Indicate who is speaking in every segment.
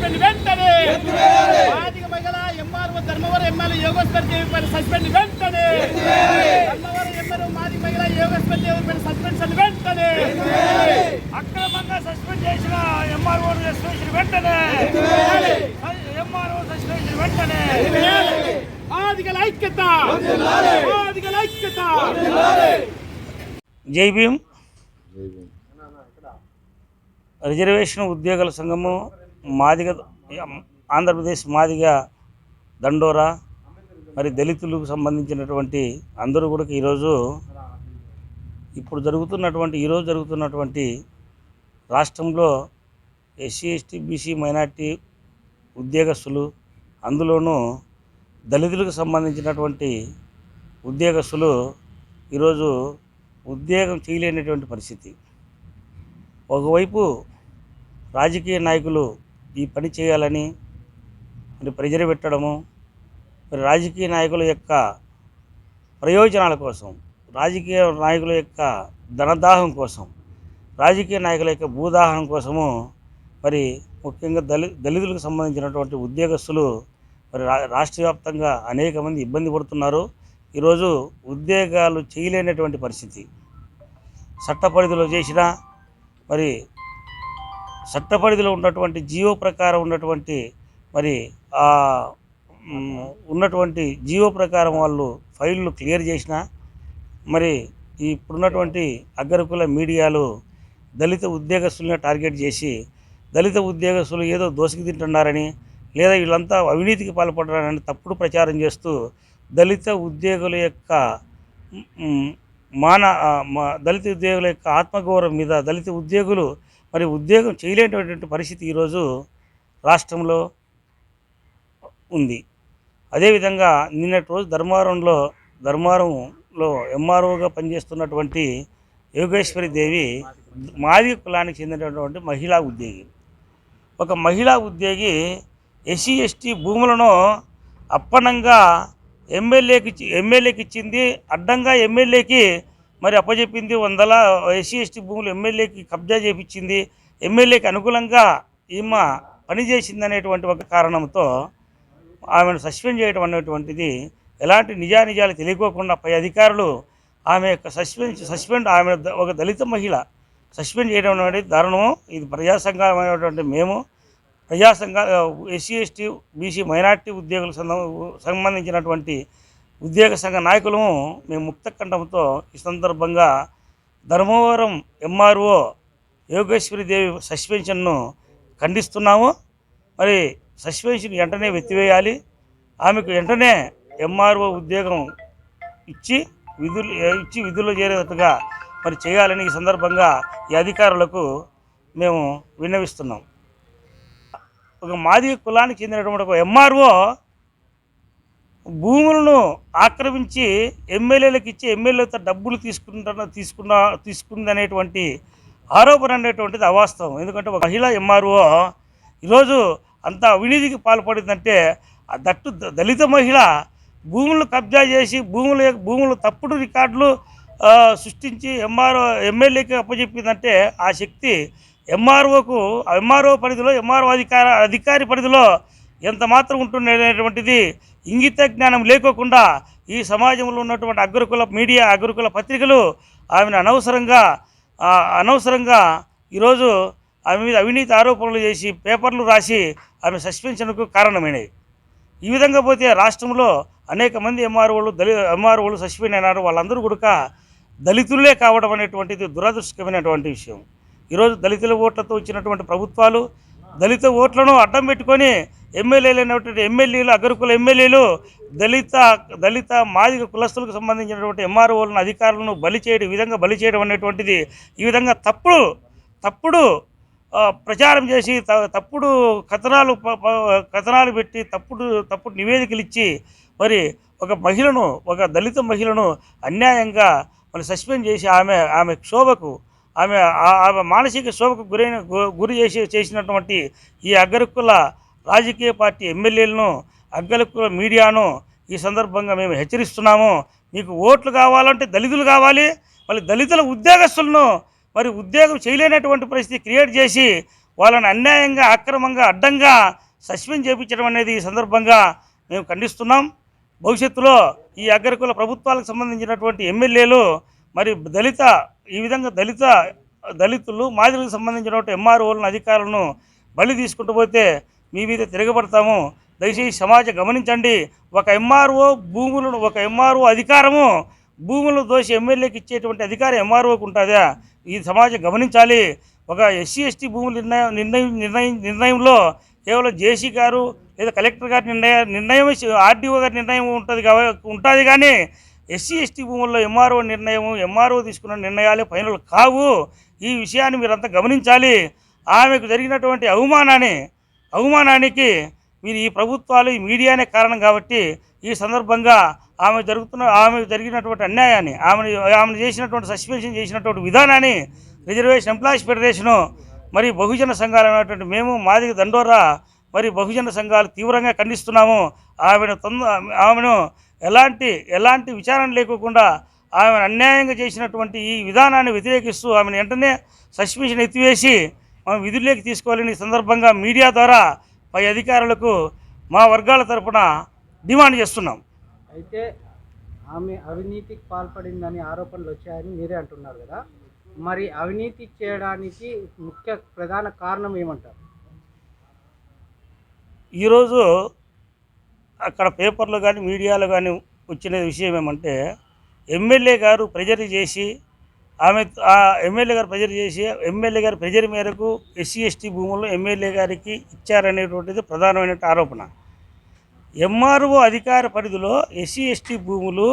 Speaker 1: వెంటనే. మాదిగ మహిళ MRO Dharmavaram MLA Yogeshwar Devi suspend వెంటనే. ధర్మవరం ఎమ్మెల్యే మాదిగ మహిళ యోగేశ్వర్ దేవి పైన సస్పెన్షన్ వెంటనే. అక్రమంగా సస్పెండ్ చేసిన ఎంఆర్ఓ సస్పెన్షన్ వెంటనే. ఎంఆర్ఓ సస్పెన్షన్ వెంటనే. మాదిగల ఐక్యత. మాదిగల ఐక్యత.
Speaker 2: జై భీమ్. రిజర్వేషన్ ఉద్యోగుల సంఘము మాదిగ ఆంధ్రప్రదేశ్ మాదిగ దండోరా మరి దళితులకు సంబంధించినటువంటి అందరూ కూడా ఈరోజు ఇప్పుడు జరుగుతున్నటువంటి ఈరోజు జరుగుతున్నటువంటి రాష్ట్రంలో ఎస్సీ ఎస్టీ బీసీ మైనార్టీ ఉద్యోగస్తులు అందులోనూ దళితులకు సంబంధించినటువంటి ఉద్యోగస్తులు ఈరోజు ఉద్యోగం చేయలేనటువంటి పరిస్థితి. ఒకవైపు రాజకీయ నాయకులు ఈ పని చేయాలని మరి ప్రెజర్ పెట్టడము మరి రాజకీయ నాయకుల యొక్క ప్రయోజనాల కోసం రాజకీయ నాయకుల యొక్క ధనదాహం కోసం రాజకీయ నాయకుల యొక్క భూదాహం కోసము మరి ముఖ్యంగా దళి దళితులకు సంబంధించినటువంటి ఉద్యోగస్తులు మరి రా రాష్ట్ర వ్యాప్తంగా అనేక మంది ఇబ్బంది పడుతున్నారు. ఈరోజు ఉద్యోగాలు చేయలేనటువంటి పరిస్థితి. చట్ట పరిధిలో చేసిన మరి చట్టపరిధిలో ఉన్నటువంటి జీవో ప్రకారం ఉన్నటువంటి మరి ఆ ఉన్నటువంటి జీవో ప్రకారం వాళ్ళు ఫైళ్ళు క్లియర్ చేసిన మరి ఇప్పుడున్నటువంటి అగ్రకుల మీడియాలు దళిత ఉద్యోగస్తుల్ని టార్గెట్ చేసి దళిత ఉద్యోగస్తులు ఏదో దోసుకు తింటున్నారని లేదా వీళ్ళంతా అవినీతికి పాల్పడ్డారని తప్పుడు ప్రచారం చేస్తూ దళిత ఉద్యోగుల యొక్క మాన మా- దళిత ఉద్యోగుల యొక్క ఆత్మగౌరవం మీద దళిత ఉద్యోగులు మరి ఉద్యోగం చేయలేనటువంటి పరిస్థితి ఈరోజు రాష్ట్రంలో ఉంది. అదేవిధంగా నిన్నటి రోజు ధర్మారంలో ధర్మారంలో ఎంఆర్ఓగా పనిచేస్తున్నటువంటి యోగేశ్వరి దేవి మాదిక కులానికి చెందినటువంటి మహిళా ఉద్యోగి. ఒక మహిళా ఉద్యోగి ఎస్సీ ఎస్టీ భూములను అప్పనంగా ఎమ్మెల్యేకి ఎమ్మెల్యేకి ఇచ్చింది అడ్డంగా ఎమ్మెల్యేకి మరి అప్పచెప్పింది వందల ఎస్సీ ఎస్టీ భూములు ఎమ్మెల్యేకి కబ్జా చేపించింది. ఎమ్మెల్యేకి అనుకూలంగా ఈమె పనిచేసింది అనేటువంటి ఒక కారణంతో ఆమెను సస్పెండ్ చేయడం అనేటువంటిది ఎలాంటి నిజానిజాలు తెలియకోకుండా పై అధికారులు ఆమె యొక్క సస్పెండ్ సస్పెండ్ ఆమె ద- ఒక దళిత మహిళ సస్పెండ్ చేయడం అనేది దారుణము. ఇది ప్రజా సంఘమైనటువంటి మేము. ప్రజా సంఘ ఎస్సీ ఎస్టీ బీసీ మైనార్టీ ఉద్యోగులకు సంబంధించినటువంటి ఉద్యోగ సంఘ నాయకులము మేము ముక్తకంఠంతో ఈ సందర్భంగా ధర్మవరం ఎంఆర్ఓ యోగేశ్వరిదేవి సస్పెన్షన్ను ఖండిస్తున్నాము. మరి సస్పెన్షన్ వెంటనే వెత్తివేయాలి. ఆమెకు వెంటనే ఎంఆర్ఓ ఉద్యోగం ఇచ్చి విధులు ఇచ్చి విధుల్లో చేరేటట్టుగా మరి చేయాలని ఈ సందర్భంగా ఈ అధికారులకు మేము విన్నవిస్తున్నాం. ఒక మాదిగ కులానికి చెందినటువంటి ఒక ఎంఆర్ఓ భూములను ఆక్రమించి ఎమ్మెల్యేలకు ఇచ్చి ఎమ్మెల్యేలతో డబ్బులు తీసుకుంటున్న తీసుకున్న తీసుకుంది అనేటువంటి ఆరోపణ అనేటువంటిది అవాస్తవం. ఎందుకంటే ఒక మహిళ ఎంఆర్ఓ ఈరోజు అంత అవినీతికి పాల్పడిందంటే ఆ దట్టు ద- దళిత మహిళ భూములు కబ్జా చేసి భూముల భూములు తప్పుడు రికార్డులు సృష్టించి ఎంఆర్ఓ ఎమ్మెల్యేకి అప్పచెప్పిందంటే ఆ శక్తి ఎంఆర్ఓకు ఎంఆర్ఓ పరిధిలో ఎంఆర్ఓ అధికార అధికారి పరిధిలో ఎంత మాత్రం ఉంటుంది అనేటువంటిది ఇంగిత జ్ఞానం లేకోకుండా ఈ సమాజంలో ఉన్నటువంటి అగ్రకుల మీడియా అగ్రకుల పత్రికలు ఆమెను అనవసరంగా అనవసరంగా ఈరోజు ఆమె మీద అవినీతి ఆరోపణలు చేసి పేపర్లు రాసి ఆమె సస్పెన్షన్కు కారణమైనవి. ఈ విధంగా పోతే రాష్ట్రంలో అనేక మంది ఎంఆర్ఓలు దళి ఎంఆర్ఓలు సస్పెండ్ అయినారు. వాళ్ళందరూ కూడా దళితులే కావడం అనేటువంటిది దురదృష్టకమైనటువంటి విషయం. ఈరోజు దళితుల ఓట్లతో వచ్చినటువంటి ప్రభుత్వాలు దళిత ఓట్లను అడ్డం పెట్టుకొని ఎమ్మెల్యేలు అయినటువంటి ఎమ్మెల్యేలు అగ్రకుల ఎమ్మెల్యేలు దళిత దళిత మాదిగ కులస్తులకు సంబంధించినటువంటి ఎంఆర్ఓలను అధికారులను బలి చేయడం విధంగా బలి చేయడం అనేటువంటిది ఈ విధంగా తప్పుడు తప్పుడు ప్రచారం చేసి త- తప్పుడు కథనాలు కథనాలు పెట్టి తప్పుడు తప్పుడు నివేదికలు ఇచ్చి మరి ఒక మహిళను ఒక దళిత మహిళను అన్యాయంగా మరి సస్పెండ్ చేసి ఆమె ఆమె క్షోభకు ఆమె ఆ- ఆమె మానసిక శోభకు గురైన గు- గురి చేసి చేసినటువంటి ఈ అగ్రకుల రాజకీయ పార్టీ ఎమ్మెల్యేలను అగ్రకుల మీడియాను ఈ సందర్భంగా మేము హెచ్చరిస్తున్నాము. మీకు ఓట్లు కావాలంటే దళితులు కావాలి. మళ్ళీ దళితుల ఉద్యోగస్తులను మరి ఉద్యోగం చేయలేనటువంటి పరిస్థితి క్రియేట్ చేసి వాళ్ళని అన్యాయంగా అక్రమంగా అడ్డంగా సస్పెండ్ చేయించడం అనేది ఈ సందర్భంగా మేము ఖండిస్తున్నాం. భవిష్యత్తులో ఈ అగ్రకుల ప్రభుత్వాలకు సంబంధించినటువంటి ఎమ్మెల్యేలు మరి దళిత ఈ విధంగా దళిత దళితులు మాదిరికి సంబంధించినటువంటి ఎంఆర్ఓలను అధికారులను బలి తీసుకుంటూ పోతే మీ మీద తిరగబడతాము. దయచేసి సమాజం గమనించండి. ఒక ఎంఆర్ఓ భూములను ఒక ఎంఆర్ఓ అధికారము భూములను దోషి ఎమ్మెల్యేకి ఇచ్చేటువంటి అధికారం ఎంఆర్ఓకి ఉంటుందా? ఈ సమాజం గమనించాలి. ఒక ఎస్సీ ఎస్టీ భూముల నిర్ణయం నిర్ణయం నిర్ణయం నిర్ణయంలో కేవలం జేసీ గారు లేదా కలెక్టర్ గారి నిర్ణయ నిర్ణయం ఆర్డీఓ గారి నిర్ణయం ఉంటుంది ఉంటుంది కానీ ఎస్సీ ఎస్టీ భూముల్లో ఎంఆర్ఓ నిర్ణయం ఎంఆర్ఓ తీసుకున్న నిర్ణయాలు ఫైనల్ కావు. ఈ విషయాన్ని మీరంతా గమనించాలి. ఆమెకు జరిగినటువంటి అవమానాన్ని అవమానానికి మీరు ఈ ప్రభుత్వాలు ఈ మీడియానే కారణం కాబట్టి ఈ సందర్భంగా ఆమె జరుగుతున్న ఆమె జరిగినటువంటి అన్యాయాన్ని ఆమెను ఆమెను చేసినటువంటి సస్పెన్షన్ చేసినటువంటి విధానాన్ని రిజర్వేషన్ ఎంప్లాయీస్ ఫెడరేషను మరి బహుజన సంఘాలు అనేటువంటి మేము మాదిగ దండోరా మరి బహుజన సంఘాలు తీవ్రంగా ఖండిస్తున్నాము. ఆమెను తొంద ఆమెను ఎలాంటి ఎలాంటి విచారణ లేకోకుండా ఆమెను అన్యాయంగా చేసినటువంటి ఈ విధానాన్ని వ్యతిరేకిస్తూ ఆమెను వెంటనే సస్పెన్షన్ ఎత్తివేసి మనం విధుల్లోకి తీసుకోవాలని సందర్భంగా మీడియా ద్వారా పై అధికారులకు మా వర్గాల తరపున డిమాండ్ చేస్తున్నాం.
Speaker 3: అయితే ఆమె అవినీతికి పాల్పడిందని ఆరోపణలు వచ్చాయని మీరే అంటున్నారు కదా. మరి అవినీతి చేయడానికి ముఖ్య ప్రధాన కారణం ఏమంటారు?
Speaker 2: ఈరోజు అక్కడ పేపర్లో కానీ మీడియాలో కానీ వచ్చిన విషయం ఏమంటే ఎమ్మెల్యే గారు ప్రెజర్ చేసి ఆమె ఆ ఎమ్మెల్యే గారు ప్రెజర్ చేసి ఎమ్మెల్యే గారి ప్రెజర్ మేరకు ఎస్సీ ఎస్టీ భూములు ఎమ్మెల్యే గారికి ఇచ్చారనేటువంటిది ప్రధానమైన ఆరోపణ. ఎంఆర్ఓ అధికార పరిధిలో ఎస్సీ ఎస్టీ భూములు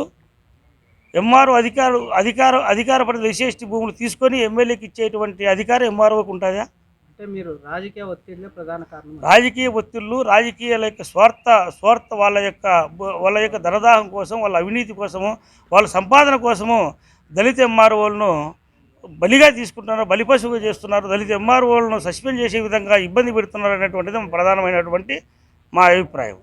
Speaker 2: ఎంఆర్ఓ అధికారు అధికార అధికార పరిధిలో ఎస్సీ ఎస్టీ భూములు తీసుకొని ఎమ్మెల్యేకి ఇచ్చేటువంటి అధికారం ఎంఆర్ఓకి ఉంటుందా?
Speaker 3: అంటే మీరు రాజకీయ ఒత్తిడిలే ప్రధాన కారణం
Speaker 2: రాజకీయ ఒత్తిళ్ళు రాజకీయాల యొక్క స్వార్థ స్వార్థ వాళ్ళ యొక్క వాళ్ళ యొక్క ధనదాహం కోసం వాళ్ళ అవినీతి కోసము వాళ్ళ సంపాదన కోసము దళిత ఎంఆర్ఓలను బలిగా తీసుకుంటున్నారు బలిపశువుగా చేస్తున్నారు. దళిత ఎంఆర్ఓలను సస్పెండ్ చేసే విధంగా ఇబ్బంది పెడుతున్నారు అనేటువంటిది ప్రధానమైనటువంటి మా అభిప్రాయం.